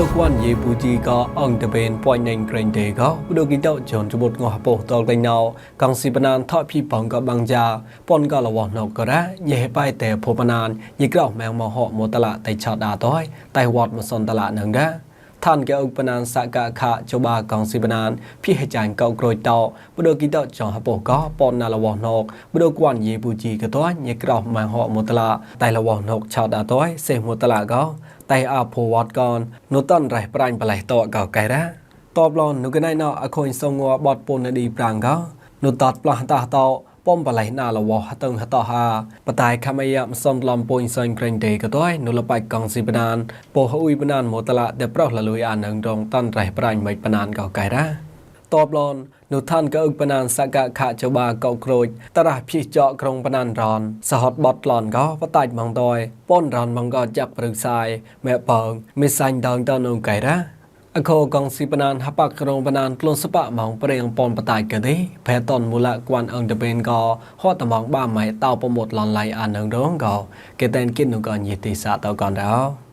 ดกวันเยปูจีก็อังตะเป็นปอยในเกรงเตก็ดกิตอจนจบดงอปอตอลไกนาวกังสิปนานทอพี่ปองก็บังจาปอนก็ละวอนนอกก็ได้เยไปแต่พบนานยิกรอกแมงมอหอมตละแต่ชาดาต้อยแต่วอดมาสนตละนังได้ឋានកែអុកបណានសកខៈជបាកងស៊ីបណានភីហចាញ់កោក្រូចតោបដូគីតោចងហបកោប៉ុនណាលវណកបដូគួនយេពូជីកតោញេក្រោម៉ាហោមតឡាតៃលវណកឆោតអាតោសេមតឡាកោតៃអភវតកននុតនរះប្រាញ់បលេះតោកោកែរ៉ាតបឡននុកណៃណោអខុញសងងបតពុនឌីប្រាងកោនុតតផ្លាស់តោปอมปะไหลนาละวอฮะตึงฮะตอฮาปะตายคามยะมซอนลอมปุยซอนเกรงเดกะต้อยนุละไปกองสิปนานโปฮะอุยปนานโมตละเดปรอละลุยอานังดองตันไรปรายไม่ปนานกอไกระតបឡននៅឋានក៏អឹកបណានសកខៈចបាកោក្រូចតរះភីចកក្រុងបណានរន សហតបតឡនក៏បតាច់ម៉ងតយប៉ុនរនម៉ងក៏ចាប់ព្រឹកសាយមែបងមេសាញ់ដងតនៅកែរ៉ាអកោកងស៊ីបណានហបក្រុងបណានក្លូនសបៈម៉ងប្រេងប៉ុនបតៃកទេផែតនមូលៈគួនអងតបេនកហតម៉ងបាម៉ៃតោប្រមត់ឡនឡៃអានងរងកកេតែនគិននងកញីទេសាតោកនដោ